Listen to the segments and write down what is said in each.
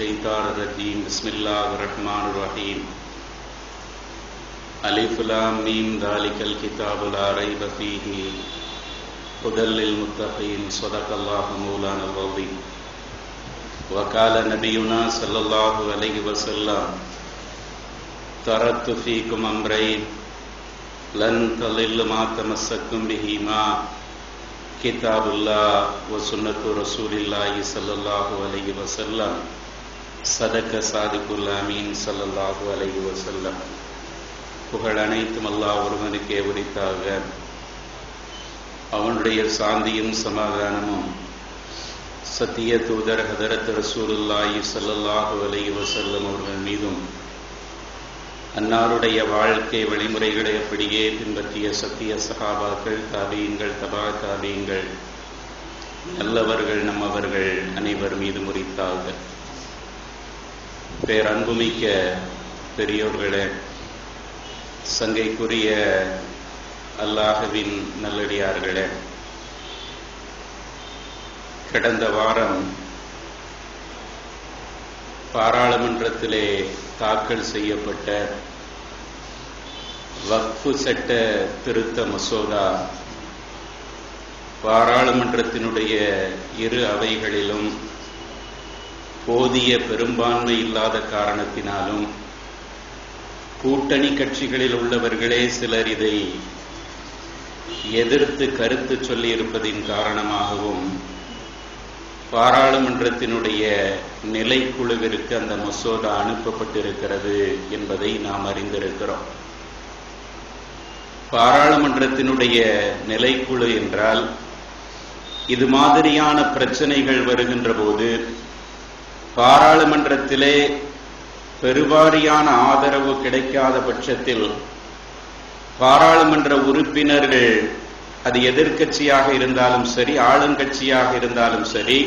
الشیطان الرجیم بسم اللہ الرحمن الرحیم الف لام میم ذالک الكتاب لا ریب فیہ هدى للمتقین صدق اللہ مولانا العظیم وقال نبینا صلی اللہ علیہ وسلم ترت فیکم امرین لن تلل ما تمسکتم بهما کتاب اللہ و سنت رسول اللہ صلی اللہ علیہ وسلم. சதக்க சாதிக்குல் அமீன் சல்லல்லாஹு அலைஹி வசல்லம் புகழ் அனைத்தும் அல்லாஹ் ஒருவனுக்கே உரித்தாக. அவனுடைய சாந்தியும் சமாதானமும் சத்திய தூதர் ஹதரத் ரசூலுல்லாஹி சல்லல்லாஹு அலைஹி வசல்லம் அவர்கள் மீதும் அன்னாருடைய வாழ்க்கை வழிமுறைகளை அப்படியே பின்பற்றிய சத்திய சகாபாக்கள் தாபியங்கள் தபா தாபியங்கள் நல்லவர்கள் நம்மவர்கள் அனைவர் மீது முறித்தாக பேரன்புமிக்க பெரியோர்களே சங்கைக்குரிய அல்லாஹவின் நல்லடியார்களே கடந்த வாரம் பாராளுமன்றத்திலே தாக்கல் செய்யப்பட்ட வக்ஃபு சட்ட திருத்த மசோதா பாராளுமன்றத்தினுடைய இரு அவைகளிலும் போதிய பெரும்பான்மை இல்லாத காரணத்தினாலும் கூட்டணி கட்சிகளில் உள்ளவர்களே சிலர் இதை எதிர்த்து கருத்து சொல்லியிருப்பதின் காரணமாகவும் பாராளுமன்றத்தினுடைய நிலைக்குழுவிற்கு அந்த மசோதா அனுப்பப்பட்டிருக்கிறது என்பதை நாம் அறிந்திருக்கிறோம். பாராளுமன்றத்தினுடைய நிலைக்குழு என்றால் இது மாதிரியான பிரச்சனைகள் வருகின்ற போது பாராளுமன்றத்திலே பெருவாரியான ஆதரவு கிடைக்காத பட்சத்தில் பாராளுமன்ற உறுப்பினர்கள் அது எதிர்கட்சியாக இருந்தாலும் சரி ஆளுங்கட்சியாக இருந்தாலும் சரி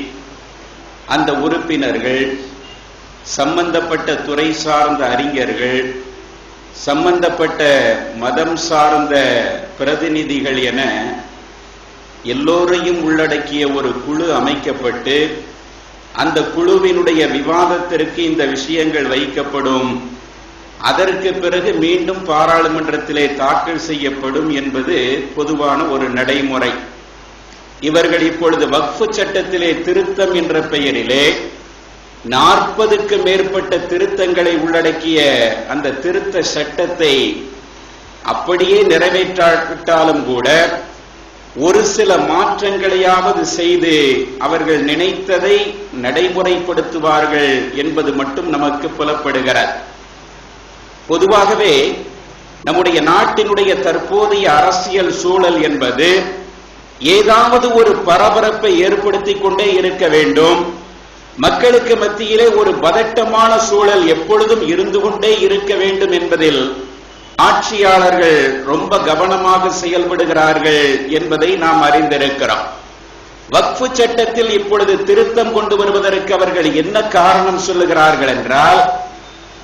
அந்த உறுப்பினர்கள் சம்பந்தப்பட்ட துறை சார்ந்த அறிஞர்கள் சம்பந்தப்பட்ட மதம் சார்ந்த பிரதிநிதிகள் என எல்லோரையும் உள்ளடக்கிய ஒரு குழு அமைக்கப்பட்டு அந்த குழுவினுடைய விவாதத்திற்கு இந்த விஷயங்கள் வைக்கப்படும். அதற்கு பிறகு மீண்டும் பாராளுமன்றத்திலே தாக்கல் செய்யப்படும் என்பது பொதுவான ஒரு நடைமுறை. இவர்கள் இப்பொழுது வக்ஃபு சட்டத்திலே திருத்தம் என்ற பெயரிலே நாற்பதுக்கு மேற்பட்ட திருத்தங்களை உள்ளடக்கிய அந்த திருத்த சட்டத்தை அப்படியே நிறைவேற்றாவிட்டாலும் கூட ஒரு சில மாற்றங்களையாவது செய்து அவர்கள் நினைத்ததை நடைமுறைப்படுத்துவார்கள் என்பது மட்டும் நமக்கு புலப்படுகிறார் பொதுவாகவே நம்முடைய நாட்டினுடைய தற்போதைய அரசியல் சூழல் என்பது ஏதாவது ஒரு பரபரப்பை ஏற்படுத்திக் கொண்டே இருக்க வேண்டும். மக்களுக்கு மத்தியிலே ஒரு பதட்டமான சூழல் எப்பொழுதும் இருந்து கொண்டே இருக்க வேண்டும் என்பதில் ஆட்சியாளர்கள் ரொம்ப கவனமாக செயல்படுகிறார்கள் என்பதை நாம் அறிந்திருக்கிறோம். வக்ஃபு சட்டத்தில் இப்பொழுது திருத்தம் கொண்டு வருவதற்கு அவர்கள் என்ன காரணம் சொல்லுகிறார்கள் என்றால்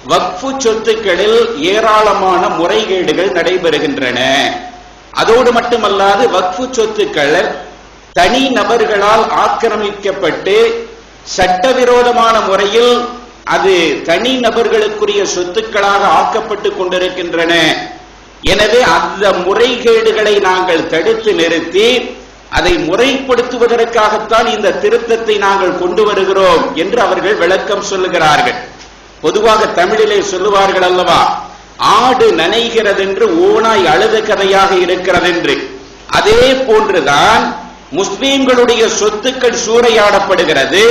வக்ஃபு சொத்துக்களில் ஏராளமான முறைகேடுகள் நடைபெறுகின்றன. அதோடு மட்டுமல்லாது வக்ஃபு சொத்துக்கள் தனி நபர்களால் ஆக்கிரமிக்கப்பட்டு சட்டவிரோதமான முறையில் அது தனி நபர்களுக்குரிய சொத்துக்களாக ஆக்கப்பட்டு கொண்டிருக்கின்றன. எனவே அந்த முறைகேடுகளை நாங்கள் தடுத்து நிறுத்தி அதை முறைப்படுத்துவதற்காகத்தான் இந்த திருத்தத்தை நாங்கள் கொண்டு வருகிறோம் என்று அவர்கள் விளக்கம் சொல்லுகிறார்கள். பொதுவாக தமிழிலே சொல்லுவார்கள் அல்லவா ஆடு நனைகிறது என்று ஓனாய் அழுத கதையாக இருக்கிறது என்று அதே போன்றுதான் முஸ்லீம்களுடைய சொத்துக்கள் சூறையாடப்படுகிறது.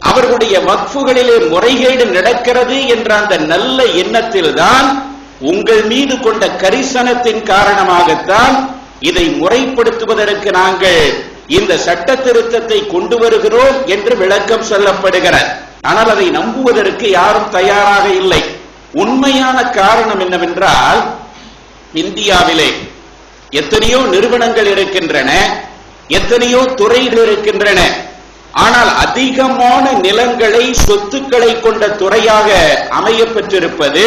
அவர்களுடைய வக்ஃபுகளிலே முறைகேடு நடக்கிறது என்ற அந்த நல்ல எண்ணத்தில்தான் உங்கள் மீது கொண்ட கரிசனத்தின் காரணமாகத்தான் இதை முறைப்படுத்துவதற்கு நாங்கள் இந்த சட்ட திருத்தத்தை கொண்டு வருகிறோம் என்று விளக்கம் சொல்லப்படுகிறது. ஆனால் அதை நம்புவதற்கு யாரும் தயாராக இல்லை. உண்மையான காரணம் என்னவென்றால் இந்தியாவிலே எத்தனையோ நிறுவனங்கள் இருக்கின்றன எத்தனையோ துறைகள் இருக்கின்றன. ஆனால் அதிகமான நிலங்களை சொத்துக்களை கொண்ட துறையாக அமைய பெற்றிருப்பது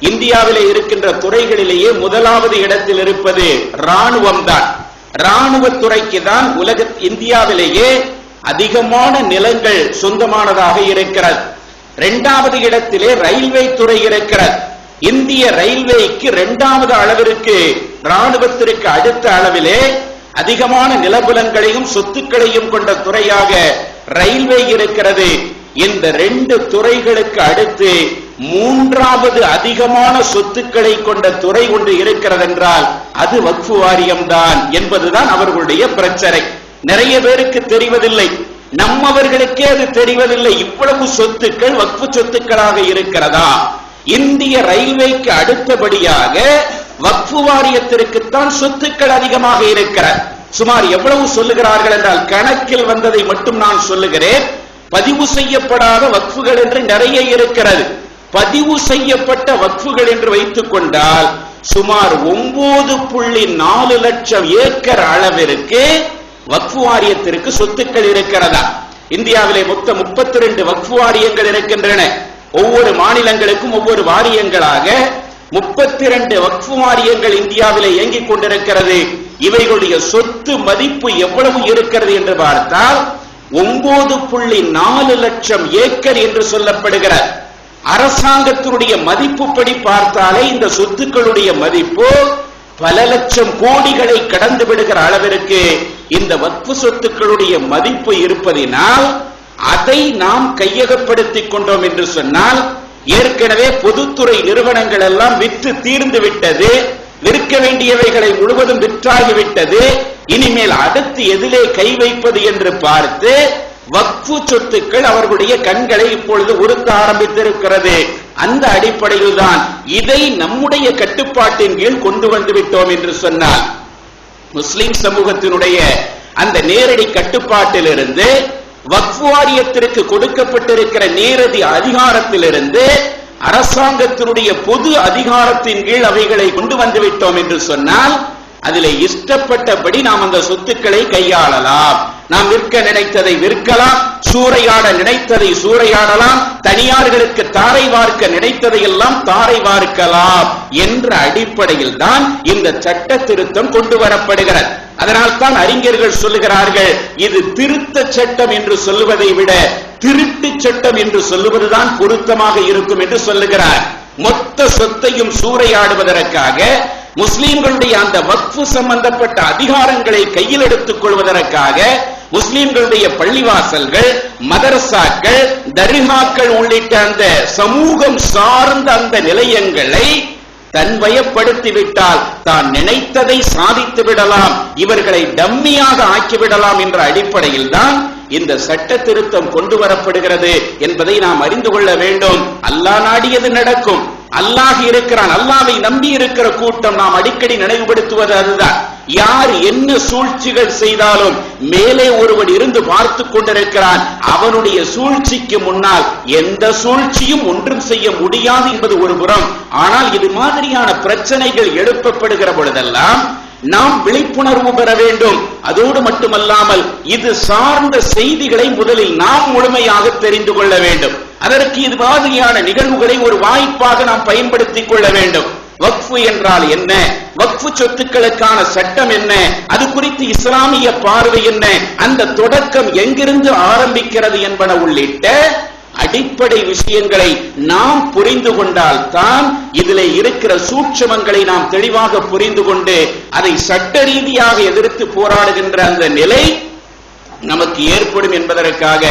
இந்தியாவிலே இருக்கின்ற துறைகளிலேயே முதலாவது இடத்தில் இருப்பது ராணுவம் தான் ராணுவ துறைக்கு தான் உலக இந்தியாவிலேயே அதிகமான நிலங்கள் சொந்தமானதாக இருக்கிறது. இரண்டாவது இடத்திலே ரயில்வே துறை இருக்கிறது. இந்திய ரயில்வேக்கு இரண்டாவது அளவிற்கு ராணுவத்திற்கு அடுத்த அளவிலே அதிகமான நிலபுலன்களையும் சொத்துக்களையும் கொண்ட துறையாக ரயில்வே இருக்கிறது. இந்த ரெண்டு துறைகளுக்கு அடுத்து மூன்றாவது அதிகமான சொத்துக்களை கொண்ட துறை ஒன்று இருக்கிறது என்றால் அது வக்ஃபு வாரியம் தான் என்பதுதான் அவர்களுடைய பிரச்சனை. நிறைய பேருக்கு தெரிவதில்லை. நம்மவர்களுக்கே அது தெரிவதில்லை. இவ்வளவு சொத்துக்கள் வக்ஃபு சொத்துக்களாக இருக்கிறதா? இந்திய ரயில்வேக்கு அடுத்தபடியாக வக்ஃபு வாரியத்திற்குத்தான் சொத்துக்கள் அதிகமாக இருக்கிறது சுமார் எவ்வளவு சொல்லுகிறார்கள் என்றால் கணக்கில் வந்ததை மட்டும் நான் சொல்லுகிறேன். பதிவு செய்யப்படாத வக்ஃபுகள் என்று நிறைய இருக்கிறது. பதிவு செய்யப்பட்ட வக்ஃபுகள் என்று வைத்துக் கொண்டால் சுமார் ஒன்பது புள்ளி நாலு லட்சம் ஏக்கர் அளவிற்கு வக்ஃபு வாரியத்திற்கு சொத்துக்கள் இருக்கிறதா? இந்தியாவிலே மொத்தம் முப்பத்தி ரெண்டு வக்ஃபு வாரியங்கள் இருக்கின்றன. ஒவ்வொரு மாநிலங்களுக்கும் ஒவ்வொரு வாரியங்களாக முப்பத்தி இரண்டு வக்ஃபு வாரியங்கள் இந்தியாவில் இயங்கிக் கொண்டிருக்கிறது. இவைகளுடைய சொத்து மதிப்பு எவ்வளவு இருக்கிறது என்று பார்த்தால் ஒன்பது புள்ளி நாலு லட்சம் ஏக்கர் என்று சொல்லப்படுகிற அரசாங்கத்தினுடைய மதிப்புப்படி பார்த்தாலே இந்த சொத்துக்களுடைய மதிப்பு பல லட்சம் கோடிகளை கடந்து விடுகிற அளவிற்கு இந்த வக்ஃபு சொத்துக்களுடைய மதிப்பு இருப்பதினால் அதை நாம் கையகப்படுத்திக் கொண்டோம் என்று சொன்னால் ஏற்கனவே பொதுத்துறை நிறுவனங்கள் எல்லாம் விற்று தீர்ந்து விட்டது விற்க வேண்டியவைகளை முழுவதும் விற்றாகிவிட்டது. இனிமேல் அடுத்து எதிலே கை வைப்பது என்று பார்த்து வக்ஃபு சொத்துக்கள் அவர்களுடைய கண்களை இப்பொழுது உறுத்த ஆரம்பித்திருக்கிறது. அந்த அடிப்படையில் தான் இதை நம்முடைய கட்டுப்பாட்டின் கீழ் கொண்டு வந்து விட்டோம் என்று சொன்னால் முஸ்லிம் சமூகத்தினுடைய அந்த நேரடி கட்டுப்பாட்டிலிருந்து வக்ஃபு வாரியத்திற்கு கொடுக்கப்பட்டிருக்கிற நேரடி அதிகாரத்திலிருந்து அரசாங்கத்தினுடைய பொது அதிகாரத்தின் கீழ் அவைகளை கொண்டு வந்துவிட்டோம் என்று சொன்னால் அதில் இஷ்டப்பட்டபடி நாம் அந்த சொத்துக்களை கையாளலாம். நாம் விற்க நினைத்ததை விற்கலாம் சூறையாட நினைத்ததை சூறையாடலாம் தனியார்களுக்கு தாரை வார்க்க நினைத்ததை எல்லாம் தாரை வார்க்கலாம் என்ற அடிப்படையில் தான் இந்த சட்ட திருத்தம் கொண்டு வரப்படுகிறது. அதனால் தான் அறிஞர்கள் சொல்லுகிறார்கள் இது திருத்த சட்டம் என்று சொல்லுவதை விட திருட்டு சட்டம் என்று சொல்லுவதுதான் பொருத்தமாக இருக்கும் என்று சொல்லுகிறார். மொத்த சொத்தையும் சூறையாடுவதற்காக முஸ்லீம்களுடைய அந்த வக்ஃபு சம்பந்தப்பட்ட அதிகாரங்களை கையில் எடுத்துக் கொள்வதற்காக முஸ்லிம்களுடைய பள்ளிவாசல்கள் மதரசாக்கள் தர்காக்கள் உள்ளிட்ட அந்த சமூகம் சார்ந்த அந்த நிலையங்களை தன்வயப்படுத்திவிட்டால் தான் நினைத்ததை சாதித்து விடலாம் இவர்களை டம்மியாக ஆக்கிவிடலாம் என்ற அடிப்படையில் தான் இந்த சட்ட திருத்தம் கொண்டு வரப்படுகிறது என்பதை நாம் அறிந்து கொள்ள வேண்டும். அல்லாஹ் நாடியது நடக்கும். அல்லாஹ் இருக்கிறான் அல்லாவை நம்பி இருக்கிற கூட்டம் நாம் அடிக்கடி நினைவுபடுத்துவது அதுதான். யார் என்ன சூழ்ச்சிகள் செய்தாலும் மேலே ஒருவன் இருந்து பார்த்து கொண்டிருக்கிறான் அவனுடைய சூழ்ச்சிக்கு முன்னால் எந்த சூழ்ச்சியும் ஒன்றும் செய்ய முடியாது என்பது ஒரு புறம். ஆனால் இது மாதிரியான பிரச்சனைகள் எழுப்பப்படுகிற பொழுதெல்லாம் நாம் விழிப்புணர்வு பெற வேண்டும். அதோடு மட்டுமல்லாமல் இது சார்ந்த செய்திகளை முதலில் நாம் முழுமையாக தெரிந்து கொள்ள வேண்டும். அதற்கு இது மாதிரியான நிகழ்வுகளை ஒரு வாய்ப்பாக நாம் பயன்படுத்திக் கொள்ள வேண்டும். வக்ஃபு என்றால் என்ன? வக்ஃபு சொத்துக்களுக்கான சட்டம் என்ன? அது குறித்து இஸ்லாமிய பார்வை என்ன? அந்த தொடக்கம் எங்கிருந்து ஆரம்பிக்கிறது என்பன உள்ளிட்ட அடிப்படை விஷயங்களை நாம் புரிந்து கொண்டால் தான் இதில் இருக்கிற சூட்சமங்களை நாம் தெளிவாக புரிந்து கொண்டு அதை சட்ட ரீதியாக எதிர்த்து போராடுகின்ற அந்த நிலை நமக்கு ஏற்படும் என்பதற்காக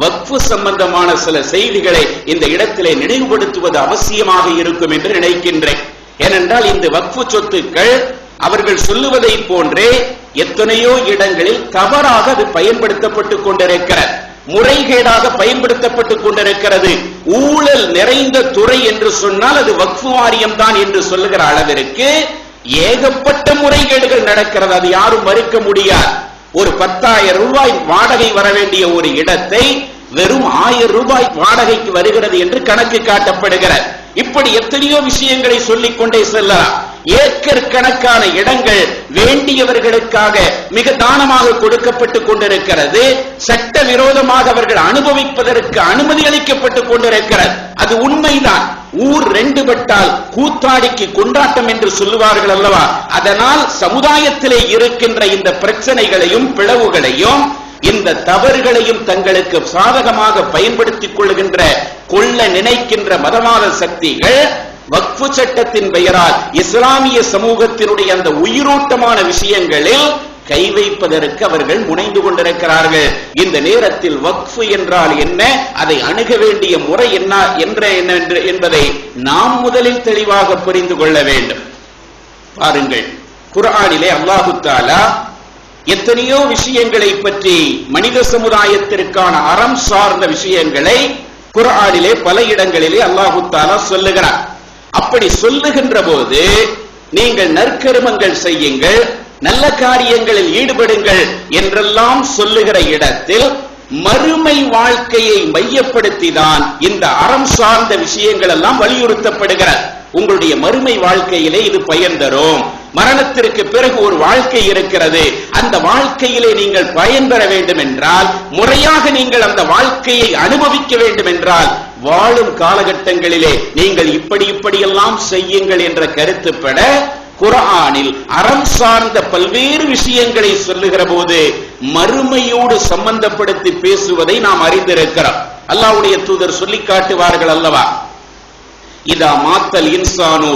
வக்ஃபு சம்பந்தமான சில செய்திகளை இந்த இடத்திலே நினைவுபடுத்துவது அவசியமாக இருக்கும் என்று நினைக்கின்றேன். ஏனென்றால் இந்த வக்ஃபு சொத்துக்கள் அவர்கள் சொல்லுவதை போன்றே எத்தனையோ இடங்களில் தவறாக அது பயன்படுத்தப்பட்டுக் கொண்டிருக்கிறது. முறைகேடாக பயன்படுத்தப்பட்டுக் கொண்டிருக்கிறது. ஊழல் நிறைந்த துறை என்று சொன்னால் அது வக்ஃபு வாரியம் தான் என்று சொல்லுகிற அளவிற்கு ஏகப்பட்ட முறைகேடுகள் நடக்கிறது. அது யாரும் மறுக்க முடியாது. ஒரு பத்தாயிரம் ரூபாய் வாடகை வர வேண்டிய ஒரு இடத்தை வெறும் ஆயிரம் ரூபாய் வாடகைக்கு வருகிறது என்று கணக்கு காட்டப்படுகிறது. இப்படி எத்தனையோ விஷயங்களை சொல்லிக் கொண்டே செல்லலாம். ஏக்கர் கணக்கான இடங்கள் வேண்டியவர்களுக்காக மிக தானமாக கொடுக்கப்பட்டு கொண்டிருக்கிறது. சட்ட விரோதமாக அவர்கள் அனுபவிப்பதற்கு அனுமதி அளிக்கப்பட்டுக் கொண்டிருக்கிறது. அது உண்மைதான். ஊர் ரெண்டு பட்டால் கூத்தாடிக்கு கொண்டாட்டம் என்று சொல்லுவார்கள் அல்லவா? அதனால் சமுதாயத்திலே இருக்கின்ற இந்த பிரச்சனைகளையும் பிளவுகளையும் இந்த தவறுகளையும் தங்களுக்கு சாதகமாக பயன்படுத்திக் கொள்கின்ற கொள்ள நினைக்கின்ற மதவாத சக்திகள் வக்ஃபு சட்டத்தின் பெயரால் இஸ்லாமிய சமூகத்தினுடைய அந்த உயிரோட்டமான விஷயங்களில் கை வைப்பதற்கு அவர்கள் முனைந்து கொண்டிருக்கிறார்கள். இந்த நேரத்தில் வக்ஃபு என்றால் என்ன? அதை அணுக வேண்டிய முறை என்ன? என்ற என்ன? என்று- என்பதை நாம் முதலில் தெளிவாக புரிந்து கொள்ள வேண்டும். பாருங்கள். குரானிலே அல்லாஹு தாலா எத்தனையோ விஷயங்களை பற்றி மனித சமுதாயத்திற்கான அறம் சார்ந்த விஷயங்களை குரானிலே பல இடங்களிலே அல்லாஹு தாலா சொல்லுகிறார் அப்படி சொல்லுகின்ற போது நீங்கள் நற்கருமங்கள் செய்யுங்கள். நல்ல காரியங்களில் ஈடுபடுங்கள் என்றெல்லாம் சொல்லுகிற இடத்தில் மறுமை வாழ்க்கையை மையப்படுத்திதான் இந்த அறம் சார்ந்த விஷயங்கள் எல்லாம் வலியுறுத்தப்படுகிறது உங்களுடைய மறுமை வாழ்க்கையிலே இது பயன் தரும். மரணத்திற்கு பிறகு ஒரு வாழ்க்கை இருக்கிறது. அந்த வாழ்க்கையிலே நீங்கள் பயன் பெற வேண்டும் என்றால் முறையாக நீங்கள் அந்த வாழ்க்கையை அனுபவிக்க வேண்டும் என்றால் வாழும் காலகட்டங்களிலே நீங்கள் இப்படி இப்படியெல்லாம் செய்யுங்கள் என்ற கருத்துப்பட குர்ஆனில் அறம் சார்ந்த பல்வேறு விஷயங்களை சொல்லுகிற போது மறுமையோடு சம்பந்தப்படுத்தி பேசுவதை நாம் அறிந்திருக்கிறோம். அல்லாவுடைய தூதர் சொல்லி காட்டுவார்கள் அல்லவா? இதா மாத்தல் இன்சானு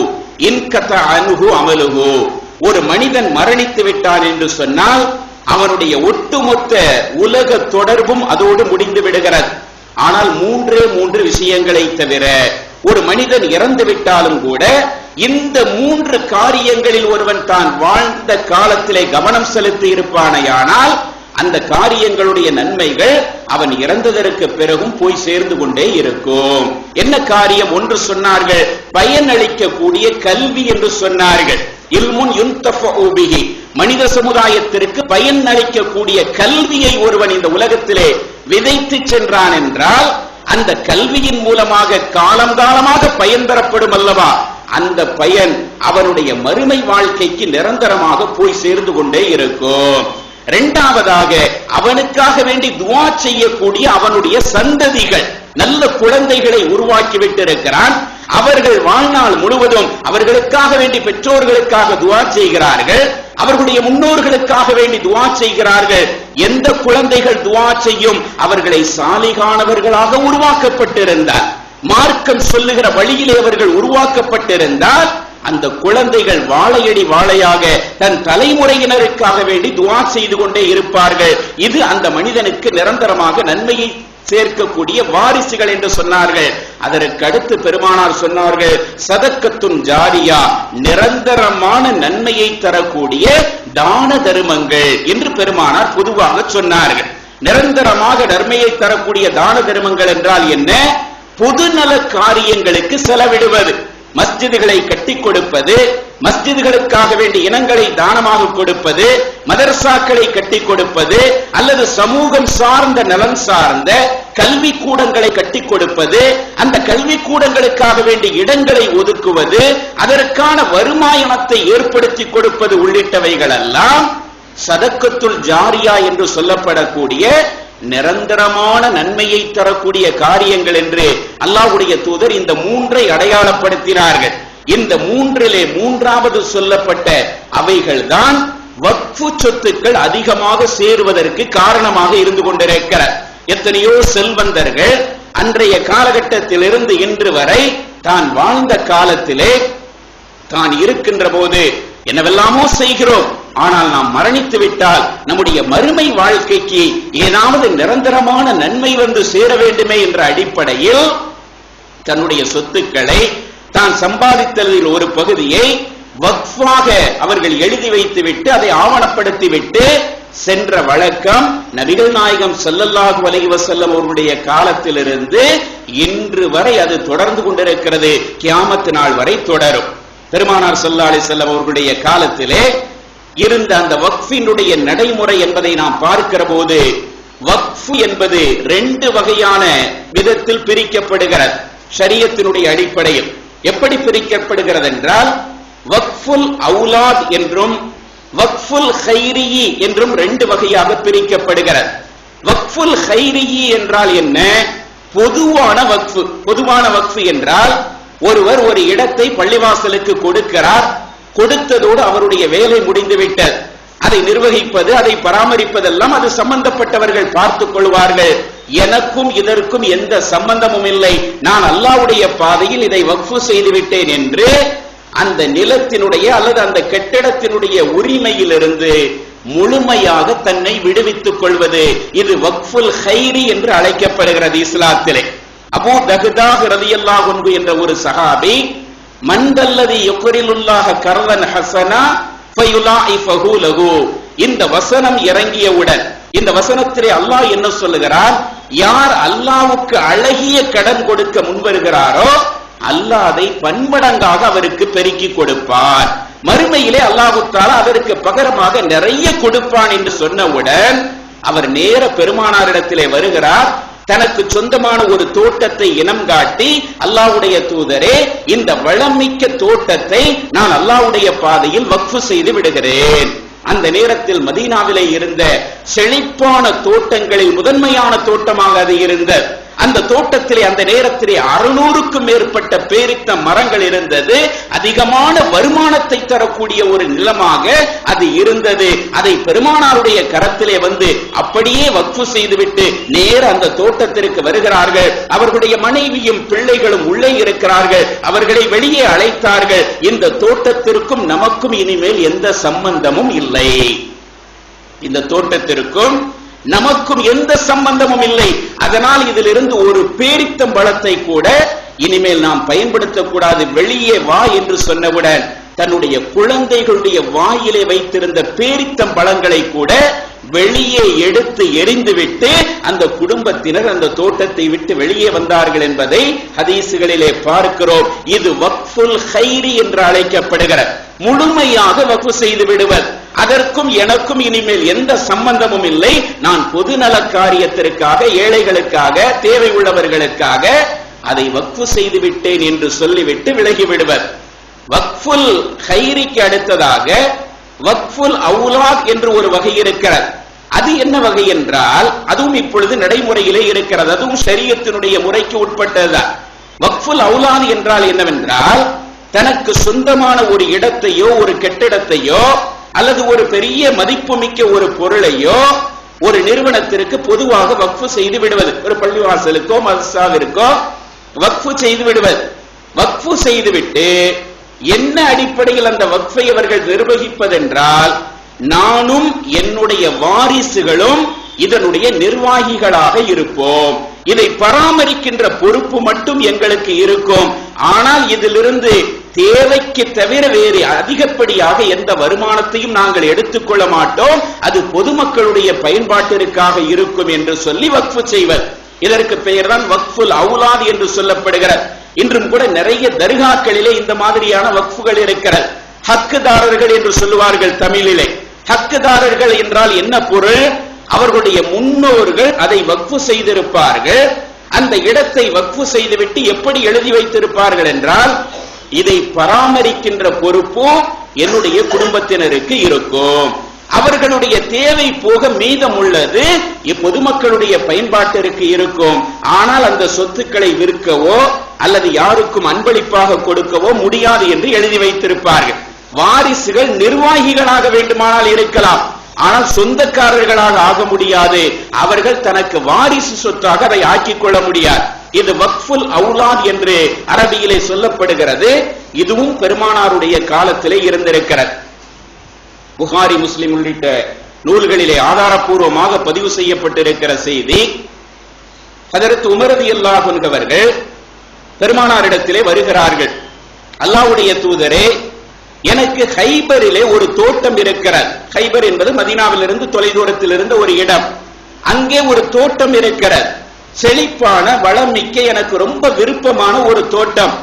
இன்கத அனுகு அமலுகு. ஒரு மனிதன் மரணித்து விட்டான் என்று சொன்னால் அவனுடைய ஒட்டுமொத்த உலக தொடர்பும் அதோடு முடிந்து விடுகிறது. ஆனால் மூன்றே மூன்று விஷயங்களை தவிர ஒரு மனிதன் இறந்து விட்டாலும் கூட இந்த மூன்று காரியங்களில் ஒருவன் தான் வாழ்ந்த காலத்திலே கவனம் செலுத்தி இருப்பானையானால் அந்த காரியங்களுடைய நன்மைகள் அவன் இறந்ததற்கு பிறகும் போய் சேர்ந்து கொண்டே இருக்கும். என்ன காரியம் ஒன்று சொன்னார்கள்? பயனளிக்கக்கூடிய கல்வி என்று சொன்னார்கள். இல்முன் யுன்தஃபஉ மனித சமுதாயத்திற்கு பயன் அளிக்கக்கூடிய கல்வியை ஒருவன் இந்த உலகத்திலே விதைத்து சென்றான் என்றால் அந்த கல்வியின் மூலமாக காலம் காலமாக பயன் பெறப்படும் அல்லவா? அந்த பயன் அவனுடைய மறுமை வாழ்க்கைக்கு நிரந்தரமாக போய் சேர்ந்து கொண்டே இருக்கும். இரண்டாவதாக அவனுக்காக வேண்டி துவா செய்யக்கூடிய அவனுடைய சந்ததிகள் நல்ல குழந்தைகளை உருவாக்கி விட்டிருக்கிறான். அவர்கள் வாழ்நாள் முழுவதும் அவர்களுக்காக வேண்டி பெற்றோர்களுக்காக துவா செய்கிறார்கள். அவர்களுடைய முன்னோர்களுக்காக வேண்டி துவா செய்கிறார்கள். எந்த குழந்தைகள் துவா செய்யும் அவர்களை சாலிகானவர்களாக உருவாக்கப்பட்டிருந்தார். மார்க்கம் சொல்லுகிற வழியிலே அவர்கள் உருவாக்கப்பட்டிருந்தால் அந்த குழந்தைகள் வாழையடி வாழையாக தன் தலைமுறையினருக்காக வேண்டி துவா செய்து கொண்டே இருப்பார்கள். இது அந்த மனிதனுக்கு நிரந்தரமாக நன்மையை சேர்க்கக்கூடிய வாரிசுகள் என்று சொன்னார்கள். அதற்கு அடுத்து பெருமானார் சொன்னார்கள் சதக்கத்தும் ஜாரியா நிரந்தரமான நன்மையை தரக்கூடிய தான தருமங்கள் என்று பெருமானார் பொதுவாக சொன்னார்கள். நிரந்தரமாக நன்மையை தரக்கூடிய தான தருமங்கள் என்றால் என்ன? பொதுநல காரியங்களுக்கு செலவிடுவது. மஸ்ஜிதுகளை கட்டி கொடுப்பது மஸ்ஜிதுகளுக்காக வேண்டிய இனங்களை தானமாக கொடுப்பது மதரசாக்களை கட்டி கொடுப்பது அல்லது சமூகம் சார்ந்த நலன் சார்ந்த கல்வி கூடங்களை கட்டி கொடுப்பது அந்த கல்வி கூடங்களுக்காக வேண்டிய இடங்களை ஒதுக்குவது அதற்கான வருமானத்தை ஏற்படுத்தி கொடுப்பது உள்ளிட்டவைகள் எல்லாம் சதக்கத்துள் ஜாரியா என்று சொல்லப்படக்கூடிய நிரந்தரமான நன்மையை தரக்கூடிய காரியங்கள் என்று அல்லாஹ்வுடைய தூதர் இந்த மூன்றை அடையாளப்படுத்தினார்கள். இந்த மூன்றிலே மூன்றாவது சொல்லப்பட்ட அவைகள்தான் வக்ஃபு சொத்துக்கள் அதிகமாக சேருவதற்கு காரணமாக இருந்து கொண்டிருக்கிற. எத்தனையோ செல்வந்தர்கள் அன்றைய காலகட்டத்திலிருந்து இன்று வரை தான் வாழ்ந்த காலத்திலே தான் இருக்கின்ற போது என்னவெல்லாமோ செய்கிறோம். ஆனால் நாம் மரணித்து விட்டால் நம்முடைய மறுமை வாழ்க்கைக்கு ஏதாவது நிரந்தரமான நன்மை வந்து சேர வேண்டுமே என்ற அடிப்படையில் தன்னுடைய சொத்துக்களை தான் சம்பாதித்ததில் ஒரு பகுதியை வக்ஃபாக அவர்கள் எழுதி வைத்துவிட்டு அதை ஆவணப்படுத்தி விட்டு சென்ற வழக்கம் நபிகள் நாயகம் ஸல்லல்லாஹு வலைவ செல்லம் அவருடைய காலத்திலிருந்து இன்று வரை அது தொடர்ந்து கொண்டிருக்கிறது. கியாமத்து நாள் வரை தொடரும். பெருமானார் ஸல்லல்லாஹு அலைஹி அவர்களுடைய காலத்திலே இருந்த அந்த வக்ஃபினுடைய நடைமுறை என்பதை நாம் பார்க்கிற போது வக்ஃபு என்பது ரெண்டு வகையான விதத்தில் பிரிக்கப்படுகிறது ஷரியத்தினுடைய அடிப்படையில். எப்படி பிரிக்கப்படுகிறது என்றால் வக்ஃபுல் அவுலாத் என்றும் வக்ஃபுல் ஹைரியி என்றும் ரெண்டு வகையாக பிரிக்கப்படுகிறது. வக்ஃபுல் ஹைரியி என்றால் என்ன? பொதுவான வக்ஃபு. பொதுவான வக்ஃபு என்றால் ஒருவர் ஒரு இடத்தை பள்ளிவாசலுக்கு கொடுக்கிறார் கொடுத்ததோடு அவருடைய வேலை முடிந்துவிட்டது. அதை நிர்வகிப்பது அதை பராமரிப்பதெல்லாம் அது சம்பந்தப்பட்டவர்கள் பார்த்துக் கொள்வார்கள். எனக்கும் இதற்கும் எந்த சம்பந்தமும் இல்லை. நான் அல்லாவுடைய பாதையில் இதை வக்ஃபு செய்து விட்டேன் என்று அந்த நிலத்தினுடைய அல்லது அந்த கட்டிடத்தினுடைய உரிமையிலிருந்து முழுமையாக தன்னை விடுவித்துக் கொள்வது. இது வக்ஃபுல் ஹைரி என்று அழைக்கப்படுகிறது இஸ்லாத்திலே. அபூ தகுதாக ரலியல்லாஹு என்ற ஒரு சஹாபி மந்தல்லதி யுக்ரிலுல்லாஹ கர்வன் ஹசனா ஃபயுலாஇஃபஹு லஹு. இந்த வசனம் இறங்கியவுடன் இந்த வசனத்திலே அல்லாஹ் என்ன சொல்லுகிறார் யார் அல்லாவுக்கு அழகிய கடன் கொடுக்க முன்வருகிறாரோ அல்லாஹ் அதை பன்மடங்காக அவருக்கு பெருக்கி கொடுப்பார் மறுமையிலே அல்லாஹு அவருக்கு அதற்கு பகரமாக நிறைய கொடுப்பான் என்று சொன்னவுடன் அவர் நேர பெருமானாரிடத்திலே வருகிறார் தனக்கு சொந்தமான ஒரு தோட்டத்தை இனம் காட்டி அல்லாவுடைய தூதரே இந்த வளமிக்க தோட்டத்தை நான் அல்லாஹ்வுடைய பாதையில் வக்ஃபு செய்து விடுகிறேன். அந்த நேரத்தில் மதீனாவிலே இருந்த செழிப்பான தோட்டங்களில் முதன்மையான தோட்டமாக அது இருந்த அந்த தோட்டத்திலே அந்த நேரத்திலே அறுநூறுக்கும் மேற்பட்ட பேரித்த மரங்கள் இருந்தது. அதிகமான வருமானத்தை தரக்கூடிய ஒரு நிலமாக அது இருந்தது. அதை பெருமானாருடைய கரத்திலே வந்து அப்படியே வக்ஃபு செய்துவிட்டு நேர அந்த தோட்டத்திற்கு வருகிறார்கள். அவர்களுடைய மனைவியும் பிள்ளைகளும் உள்ளே இருக்கிறார்கள். அவர்களை வெளியே அழைத்தார்கள். இந்த தோட்டத்திற்கும் நமக்கும் இனிமேல் எந்த சம்பந்தமும் இல்லை. இந்த தோட்டத்திற்கும் நமக்கும் எந்த சம்பந்தமும் இல்லை. அதனால் இதிலிருந்து ஒரு பேரித்தம் பலத்தை கூட இனிமேல் நாம் பயன்படுத்தக்கூடாது. வெளியே வா என்று சொன்னவுடன் தன்னுடைய குழந்தைகளுடைய வாயிலே வைத்திருந்த பேரித்தம் பழங்களை கூட வெளியே எடுத்து எரிந்துவிட்டு அந்த குடும்பத்தினர் அந்த தோட்டத்தை விட்டு வெளியே வந்தார்கள் என்பதை ஹதீசுகளிலே பார்க்கிறோம். இது வக்ஃபுல் ஹைரி என்று அழைக்கப்படுகிறது. முழுமையாக வக்ஃபு செய்து விடுவர் அதற்கும் எனக்கும் இனிமேல் எந்த சம்பந்தமும் இல்லை. நான் பொதுநல காரியத்திற்காக ஏழைகளுக்காக தேவை உள்ளவர்களுக்காக அதை வக்ஃபு செய்து விட்டேன் என்று சொல்லிவிட்டு விலகி விடுவர் வக்ஃபுல் ஹைரிக்கு அடுத்ததாக வக்ஃபுல் அவுலாத் என்று ஒரு வகை இருக்கிறது. அது என்ன வகை என்றால் அதுவும் இப்பொழுது நடைமுறையிலே இருக்கிறது. அதுவும் சரியத்தினுடைய முறைக்கு உட்பட்டதுதான். வக்ஃபுல் அவுலாத் என்றால் என்னவென்றால் தனக்கு சொந்தமான ஒரு இடத்தையோ ஒரு கெட்டிடத்தையோ அல்லது ஒரு பெரிய மதிப்புமிக்க ஒரு பொருளையோ ஒரு நிறுவனத்திற்கு பொதுவாக வக்ஃபு செய்து விடுவது. ஒரு பள்ளிவாசலுக்கோ மசாவிற்கோ வக்ஃபு செய்து விடுவது. வக்ஃபு செய்துவிட்டு என்ன அடிப்படையில் அந்த வக்ஃபை அவர்கள் நிர்வகிப்பதென்றால் நானும் என்னுடைய வாரிசுகளும் இதனுடைய நிர்வாகிகளாக இருப்போம். இதை பராமரிக்கின்ற பொறுப்பு மட்டும் எங்களுக்கு இருக்கும். ஆனால் இதிலிருந்து தேவைக்கு தவிர வேறு அதிகப்படியாக எந்த வருமானத்தையும் நாங்கள் எடுத்துக்கொள்ள மாட்டோம். அது பொதுமக்களுடைய பயன்பாட்டிற்காக இருக்கும் என்று சொல்லி வக்ஃபு செய்வர். இதற்கு பெயர்தான் வக்ஃபுல் அவுலாத் என்று சொல்லப்படுகிறது. இன்றும் கூட நிறைய தர்காக்களிலே இந்த மாதிரியான வக்ஃபுகள் இருக்கிறது. ஹக்குதாரர்கள் என்று சொல்லுவார்கள் தமிழிலே. ஹக்குதாரர்கள் என்றால் என்ன பொருள்? அவர்களுடைய முன்னோர்கள் அதை வக்ஃபு செய்திருப்பார்கள். அந்த இடத்தை வக்ஃபு செய்துவிட்டு எப்படி எழுதி வைத்திருப்பார்கள் என்றால் இதை பராமரிக்கின்ற பொறுப்பு என்னுடைய குடும்பத்தினருக்கு இருக்கும். அவர்களுடைய தேவை போக மீதம் உள்ளது பொதுமக்களுடைய பயன்பாட்டிற்கு இருக்கும். ஆனால் அந்த சொத்துக்களை விற்கவோ அல்லது யாருக்கும் அன்பளிப்பாக கொடுக்கவோ முடியாது என்று எழுதி வைத்திருப்பார்கள். வாரிசுகள் நிர்வாகிகளாக வேண்டுமானால் இருக்கலாம். ஆனால் சொந்தக்காரர்களாக ஆக முடியாது. அவர்கள் தனக்கு வாரிசு சொத்தாக அதை ஆக்கிக் கொள்ள முடியாது. இது வக்ஃபுல் அவுலாத் என்று அரபியிலே சொல்லப்படுகிறது. இதுவும் பெருமானாருடைய காலத்திலே இருந்திருக்கிறது. புகாரி முஸ்லிம் உள்ளிட்ட நூல்களிலே ஆதாரப்பூர்வமாக பதிவு செய்யப்பட்டிருக்கிற செய்தி அதற்கு உமரதி அல்லாஹ் என்பவர்கள் பெருமானாரிடத்திலே வருகிறார்கள். அல்லாஹ்வுடைய தூதரே எனக்கு ஹைபரிலே ஒரு தோட்டம் இருக்கிறது. ஹைபர் என்பது மதீனாவிலிருந்து தொலைதூரத்தில் இருந்த ஒரு இடம். அங்கே ஒரு தோட்டம் இருக்கிறது. செழிப்பான வளமிக்க எனக்கு ரொம்ப விருப்பமான ஒரு தோட்டம்.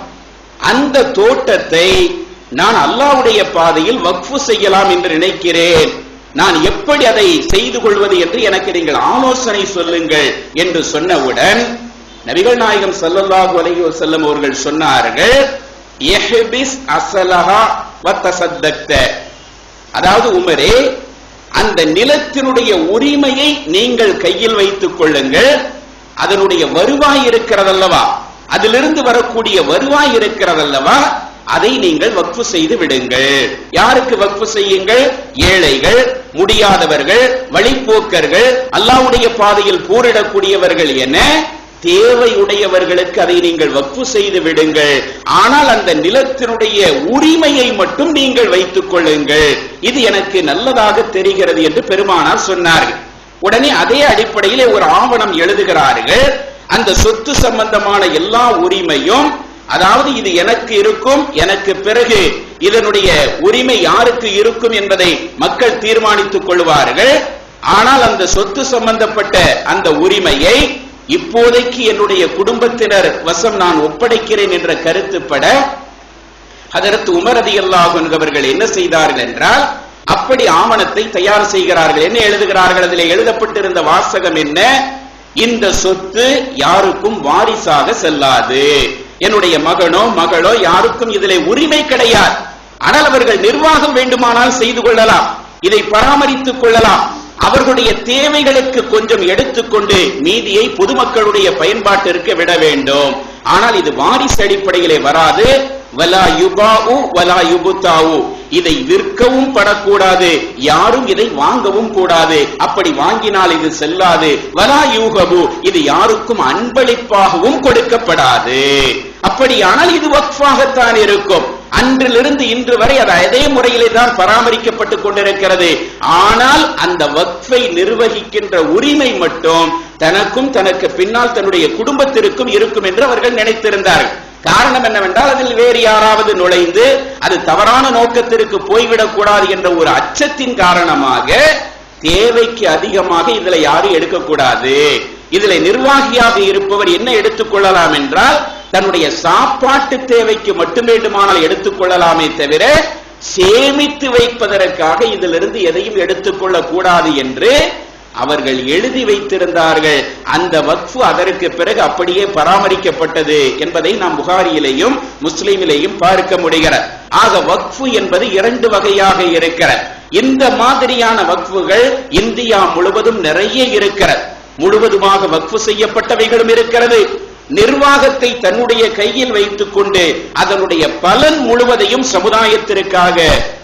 அந்த தோட்டத்தை நான் அல்லாஹ்வுடைய பாதையில் வக்ஃபு செய்யலாம் என்று நினைக்கிறேன். நான் எப்படி அதை செய்து கொள்வது என்று எனக்கு நீங்கள் ஆலோசனை சொல்லுங்கள் என்று சொன்னவுடன் நபிகள் நாயகம் சல்லல்லாஹு அலைஹி வஸல்லம் அவர்கள் சொன்னார்கள் எஹ்பிஸ் அசலஹா வத்தசத்தக்த அதாவது உமரே அந்த நிலத்தினுடைய உரிமையை நீங்கள் கையில் வைத்துக் கொள்ளுங்கள். அதனுடைய வருவாய் இருக்கிறதல்லவா? அதிலிருந்து வரக்கூடிய வருவாய் இருக்கிறதல்லவா? அதை நீங்கள் வக்ஃபு செய்து விடுங்கள். யாருக்கு வக்ஃபு செய்யுங்கள்? ஏழைகள் முடியாதவர்கள் வழிப்போக்கர்கள் அல்லாவுடைய பாதையில் போரிடக்கூடியவர்கள் என தேவையுடையவர்களுக்கு அதை நீங்கள் வக்ஃபு செய்து விடுங்கள். ஆனால் அந்த நிலத்தினுடைய உரிமையை மட்டும் நீங்கள் வைத்துக் கொள்ளுங்கள். இது எனக்கு நல்லதாக தெரிகிறது என்று பெருமானார் சொன்னார்கள். உடனே அதே அடிப்படையிலே ஒரு ஆவணம் எழுதுகிறார்கள். அந்த சொத்து சம்பந்தமான எல்லா உரிமையும் அதாவது இது எனக்கு இருக்கும் எனக்கு பிறகு இதனுடைய உரிமை யாருக்கு இருக்கும் என்பதை மக்கள் தீர்மானித்துக் கொள்வார்கள். ஆனால் அந்த சொத்து சம்பந்தப்பட்ட அந்த உரிமையை இப்போதைக்கு என்னுடைய குடும்பத்தினர் வசம் நான் ஒப்படைக்கிறேன் என்ற கருத்துப்பட அதற்கு உமரதி அவர்கள் என்ன செய்தார்கள் என்றால் அப்படி ஆவணத்தை தயார் செய்கிறார்கள். என்ன எழுதுகிறார்கள்? அதில் எழுதப்பட்டிருந்த வாசகம் என்ன? இந்த சொத்து யாருக்கும் வாரிசாக செல்லாது. என்னுடைய மகனோ மகளோ யாருக்கும் இதில் உரிமை கிடையாது. ஆனால் அவர்கள் நிர்வாகம் வேண்டுமானால் செய்து கொள்ளலாம். இதை பராமரித்துக் கொள்ளலாம். அவர்களுடைய தேவைகளுக்கு கொஞ்சம் எடுத்துக்கொண்டு நீதியை பொதுமக்களுடைய பயன்பாட்டிற்கு விட வேண்டும். ஆனால் இது வாரிசு அடிப்படையிலே வராது. வலா யுபாவு வலா யுபுத்தாவு இதை விற்கவும் படக்கூடாது யாரும் இதை வாங்கவும் கூடாது. அப்படி வாங்கினால் இது செல்லாது. வலா யூகபு இது யாருக்கும் அன்பளிப்பாகவும் கொடுக்கப்படாது. அப்படியானால் இது வக்ஃபாகத்தான் இருக்கும். அன்றிலிருந்து இன்று வரை அது அதே முறையிலே தான் பராமரிக்கப்பட்டுக் கொண்டிருக்கிறது. ஆனால் அந்த வக்ஃபை நிர்வகிக்கின்ற உரிமை மட்டும் தனக்கும் தனக்கு பின்னால் தன்னுடைய குடும்பத்திற்கும் இருக்கும் என்று அவர்கள் நினைத்திருந்தார்கள். காரணம் என்னவென்றால் அதில் வேறு யாராவது நுழைந்து அது தவறான நோக்கத்திற்கு போய்விடக் கூடாது என்ற ஒரு அச்சத்தின் காரணமாக தேவைக்கு அதிகமாக இதுல யாரும் எடுக்கக்கூடாது. இதுல நிர்வாகியாக இருப்பவர் என்ன எடுத்துக் கொள்ளலாம் என்றால் தன்னுடைய சாப்பாட்டு தேவைக்கு மட்டும் வேண்டுமானால் எடுத்துக் கொள்ளலாமே தவிர சேமித்து வைப்பதற்காக இதிலிருந்து எதையும் எடுத்துக்கொள்ளக் கூடாது என்று அவர்கள் எழுதி வைத்திருந்தார்கள். அந்த வக்ஃபு அதற்கு பிறகு அப்படியே பராமரிக்கப்பட்டது என்பதை நாம் புகாரியிலேயும் முஸ்லிமிலேயும் பார்க்க முடிகிறது. ஆக வக்ஃபு என்பது இரண்டு வகையாக இருக்கிறது. இந்த மாதிரியான வக்ஃபுகள் இந்தியா முழுவதும் நிறைய இருக்கிறது. முழுவதுமாக வக்ஃபு செய்யப்பட்டவைகளும் இருக்கிறது. நிர்வாகத்தை தன்னுடைய கையில் வைத்துக் கொண்டு அதனுடைய பலன் முழுவதையும் சமுதாயத்திற்காக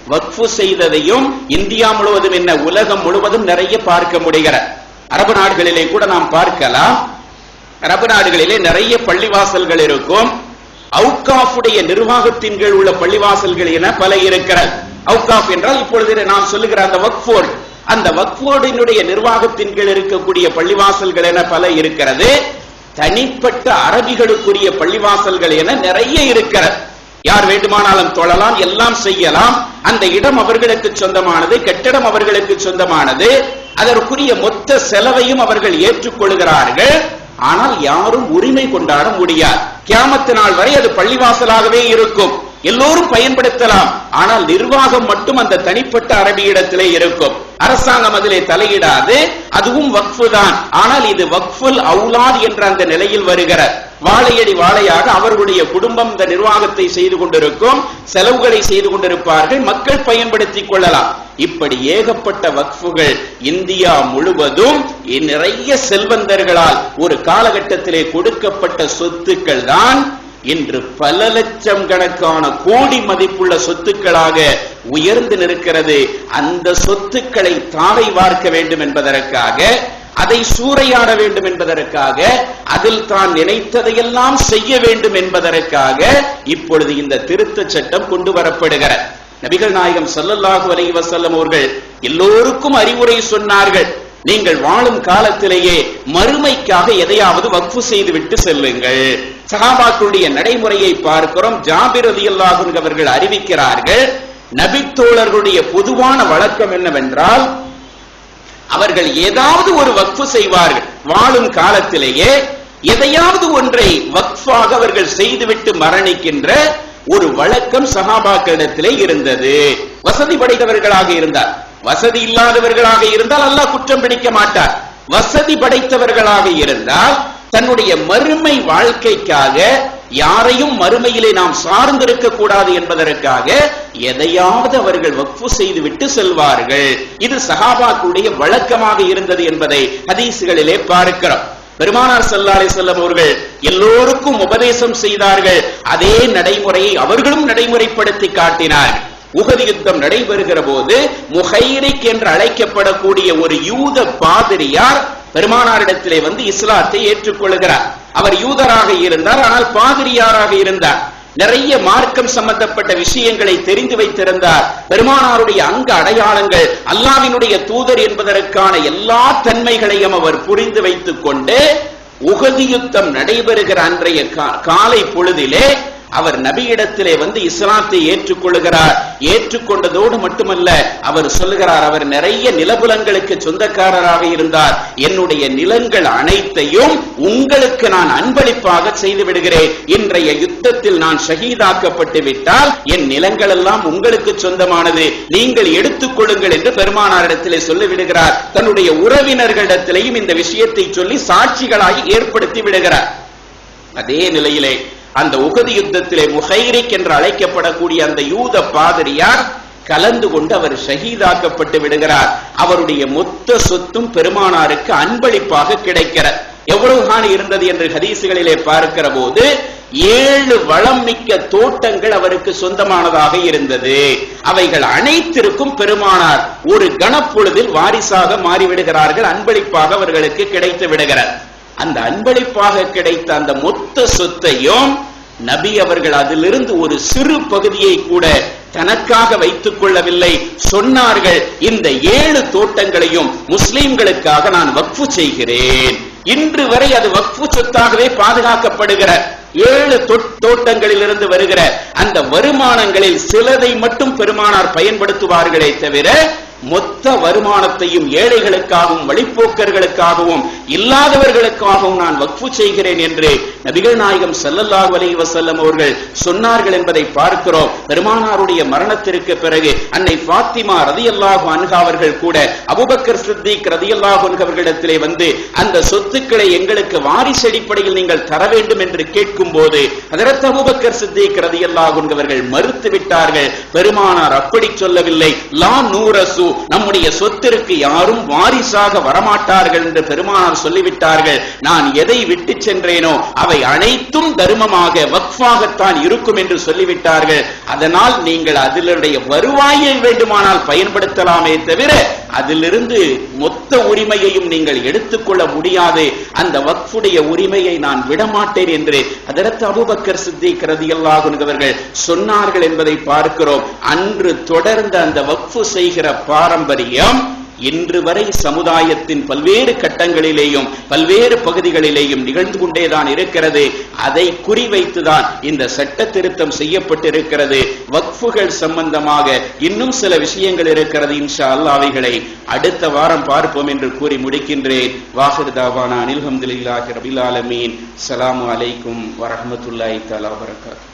வக்ஃபு செய்ததையும் இந்தியா முழுவதும் என்ன உலகம் முழுவதும் நிறைய பார்க்க முடிகிற. அரபு நாடுகளிலே கூட நாம் பார்க்கலாம். அரபு நாடுகளிலே நிறைய பள்ளிவாசல்கள் இருக்கும். அவுகாஃபுடைய நிர்வாகத்தின் கீழ் உள்ள பள்ளிவாசல்கள் என பல இருக்கிறது. அவுகாஃப் என்றால் இப்பொழுது நாம் சொல்லுகிற அந்த வக்ஃபோர்டு அந்த வக்ஃபோர்டினுடைய நிர்வாகத்தின் கீழ் இருக்கக்கூடிய பள்ளிவாசல்கள் என பல இருக்கிறது. தனிப்பட்ட அரபிகளுக்குரிய பள்ளிவாசல்கள் என நிறைய இருக்கிறது. யார் வேண்டுமானாலும் தொழலாம் எல்லாம் செய்யலாம். அந்த இடம் அவர்களுக்கு சொந்தமானது கட்டிடம் அவர்களுக்கு சொந்தமானது. அதற்குரிய மொத்த செலவையும் அவர்கள் ஏற்றுக்கொள்கிறார்கள். ஆனால் யாரும் உரிமை கொண்டாட முடியாது. கியாமத்து நாள் வரை அது பள்ளிவாசலாகவே இருக்கும். எல்லோரும் பயன்படுத்தலாம். ஆனால் நிர்வாகம் மட்டும் அந்த தனிப்பட்ட அரபியிடத்திலே இருக்கும். அரசாங்கம் அதிலே தலையிடாது. அதுவும் வக்ஃபு தான். ஆனால் இது வக்ஃபுல் அவுலாத் என்ற அந்த நிலையில் வருகிறது. வாழையடி வாழையாக அவர்களுடைய குடும்பம் இந்த நிர்வாகத்தை செய்து கொண்டிருக்கும் செலவுகளை செய்து கொண்டிருப்பார்கள் மக்கள் பயன்படுத்திக் கொள்ளலாம். இப்படி ஏகப்பட்ட வக்ஃபுகள் இந்தியா முழுவதும் நிறைய செல்வந்தர்களால் ஒரு காலகட்டத்திலே கொடுக்கப்பட்ட சொத்துக்கள் தான் இன்று பல லட்சம் கணக்கான கோடி மதிப்புள்ள சொத்துக்களாக உயர்ந்து நிற்கிறது. அந்த சொத்துக்களை தாரை வார்க்க வேண்டும் என்பதற்காக அதை சூறையாட வேண்டும் என்பதற்காக அதில் தான் நினைத்ததையெல்லாம் செய்ய வேண்டும் என்பதற்காக இப்பொழுது இந்த திருத்த சட்டம் கொண்டு வரப்படுகிற நபிகள் நாயகம் சல்லல்லாஹு அலைஹி வசல்லம் அவர்கள் எல்லோருக்கும் அறிவுரை சொன்னார்கள். நீங்கள் வாழும் காலத்திலேயே மறுமைக்காக எதையாவது வக்ஃபு செய்து விட்டு செல்லுங்கள். சகாபாக்களுடைய நடைமுறையை பார்க்கிறோம். ஜாபிர் அவர்கள் அறிவிக்கிறார்கள் நபித்தோழர்களுடைய பொதுவான வழக்கம் என்னவென்றால் அவர்கள் ஏதாவது ஒரு வக்ஃபு செய்வார்கள். வாழும் காலத்திலேயே எதையாவது ஒன்றை வக்ஃபாக அவர்கள் செய்துவிட்டு மரணிக்கின்ற ஒரு வழக்கம் சகாபாக்களிடத்திலே இருந்தது. வசதி படைத்தவர்களாக இருந்தார். வசதி இல்லாதவர்களாக இருந்தால் அல்லாஹ் குற்றம் பிடிக்க மாட்டார். வசதி படைத்தவர்களாக இருந்தால் தன்னுடைய மறுமை வாழ்க்கைக்காக யாரையும் மறுமையிலே நாம் சார்ந்திருக்க கூடாது என்பதற்காக எதையாவது அவர்கள் வக்ஃபு செய்துவிட்டு செல்வார்கள். இது சஹாபாக்களுடைய வழக்கமாக இருந்தது என்பதை ஹதீசுகளிலே பார்க்கிறோம். பெருமானார் ஸல்லல்லாஹு அலைஹி அவர்கள் எல்லோருக்கும் உபதேசம் செய்தார்கள். அதே நடைமுறையை அவர்களும் நடைமுறைப்படுத்தி காட்டினார். உகது யுத்தம் நடைபெறுகிற போது முஹைரிக் என்று அழைக்கப்படக்கூடிய ஒரு யூத பாதிரியார் பெருமானாரிடத்திலே வந்து இஸ்லாத்தை ஏற்றுக்கொள்கிறார். அவர் யூதராக இருந்தார் ஆனால் பாதிரியாராக இருந்தார். நிறைய மார்க்கம் சம்பந்தப்பட்ட விஷயங்களை தெரிந்து வைத்திருந்தார். பெருமானாருடைய அங்க அடையாளங்கள் அல்லாவினுடைய தூதர் என்பதற்கான எல்லா தன்மைகளையும் அவர் புரிந்து வைத்துக் கொண்டு உகதியுத்தம் நடைபெறுகிற அன்றைய காலை பொழுதிலே அவர் நபியிடத்திலே வந்து இஸ்லாத்தை ஏற்றுக்கொள்கிறார் ஏற்றுக்கொண்டதோடு மட்டுமல்ல அவர் சொல்லுகிறார் அவர் நிறைய நிலபுலங்களுக்கு சொந்தக்காரராக இருந்தார். என்னுடைய நிலங்கள் அனைத்தையும் உங்களுக்கு நான் அன்பளிப்பாக செய்து விடுகிறேன் இன்றைய யுத்தத்தில் நான் ஷஹீதாக்கப்பட்டு விட்டால் என் நிலங்கள் எல்லாம் உங்களுக்கு சொந்தமானது. நீங்கள் எடுத்துக் கொள்ளுங்கள் என்று பெருமானாரிடத்திலே சொல்லிவிடுகிறார். தன்னுடைய உறவினர்களிடத்திலையும் இந்த விஷயத்தை சொல்லி சாட்சிகளாகி ஏற்படுத்தி விடுகிறார் அதே நிலையிலே அந்த உகது யுத்தத்திலே முஹைரிக் என்று அழைக்கப்படக்கூடிய அந்த யூத பாதிரியார் கலந்து கொண்டு அவர் ஷஹீதாக்கப்பட்டு விடுகிறார். அவருடைய மொத்த சொத்தும் பெருமானாருக்கு அன்பளிப்பாக கிடைக்கிறது எவ்வளவு காணி இருந்தது என்று ஹதீசுகளிலே பார்க்கிற போது ஏழு வளம் மிக்க தோட்டங்கள் அவருக்கு சொந்தமானதாக இருந்தது. அவைகள் அனைத்திற்கும் பெருமானார் ஒரு கணப்பொழுதில் வாரிசாக மாறிவிடுகிறார்கள் அன்பளிப்பாக அவர்களுக்கு கிடைத்து விடுகிறார். அந்த அன்பளிப்பாக கிடைத்த அந்த மொத்த சொத்தையும் நபி அவர்கள் அதிலிருந்து ஒரு சிறு பகுதியை கூட தனக்காக வைத்துக் கொள்ளவில்லை. சொன்னார்கள் இந்த ஏழு தோட்டங்களையும் முஸ்லிம்களுக்காக நான் வக்ஃபு செய்கிறேன். இன்று வரை அது வக்ஃபு சொத்தாகவே பாதுகாக்கப்படுகிற ஏழு தொட்- தோட்டங்களிலிருந்து வருகிற அந்த வருமானங்களில் சிலதை மட்டும் பெருமானார் பயன்படுத்துவார்களே தவிர மொத்த வருமானத்தையும் ஏழைகளுக்காகவும் வழிப்போக்கர்களுக்காகவும் இல்லாதவர்களுக்காகவும் நான் வக்ஃபு செய்கிறேன் என்று நபிகள் நாயகம் செல்லல்லா அலைஹி வசல்லம் அவர்கள் சொன்னார்கள் என்பதை பார்க்கிறோம். பெருமானாருடைய மரணத்திற்கு பிறகு அன்னை பாத்திமா ரதியல்லாஹு அன்ஹா அவர்கள் கூட அபூபக்கர் சித்திக் ரதியல்லாஹு அன்ஹு அவர்களிடத்திலே வந்து அந்த சொத்துக்களை எங்களுக்கு வாரிசு அடிப்படையில் நீங்கள் தர வேண்டும் என்று கேட்கும் போது ஹதரத் அபூபக்கர் சித்திக் ரதியல்லாஹு அன்ஹு அவர்கள் மறுத்து விட்டார்கள் பெருமானார் அப்படி சொல்லவில்லை. லா நூரசு நம்முடைய சொத்திற்கு யாரும் வாரிசாக வரமாட்டார்கள் என்று பெருமானார் சொல்லிவிட்டார்கள். நான் எதை விட்டு சென்றேனோ அவை அனைத்தும் தர்மமாக வக்ஃபாகத்தான் இருக்கும் என்று சொல்லிவிட்டார்கள். அதனால் நீங்கள் அதிலுடைய வருவாயை வேண்டுமானால் பயன்படுத்தலாமே தவிர அதிலிருந்து மொத்த உரிமையையும் நீங்கள் எடுத்துக்கொள்ள முடியாது அந்த வக்ஃபுடைய உரிமையை நான் விடமாட்டேன் என்று அதற்கு அபுபக்கர் சித்திக் ரதியல்லாஹு அவர்கள் சொன்னார்கள் என்பதை பார்க்கிறோம். அன்று தொடர்ந்த அந்த வக்ஃபு செய்கிற பாரம்பரியம் இன்று வரை சமுதாயத்தின் பல்வேறு கட்டங்களிலேயும் பல்வேறு பகுதிகளிலேயும் நிகழ்ந்து கொண்டேதான் இருக்கிறது. அதை குறிவைத்துதான் இந்த சட்ட திருத்தம் செய்யப்பட்டிருக்கிறது. வக்ஃபுகள் சம்பந்தமாக இன்னும் சில விஷயங்கள் இருக்கிறது இன்ஷா அல்லாஹ் அவைகளை அடுத்த வாரம் பார்ப்போம் என்று கூறி முடிக்கின்றேன். வாஹிர் தாவானா அனில் ஹம்துலில்லாஹி ரபில் ஆலமீன். அலைக்கும் வரஹ்மத்துல்லாஹி தலா வரகாத்து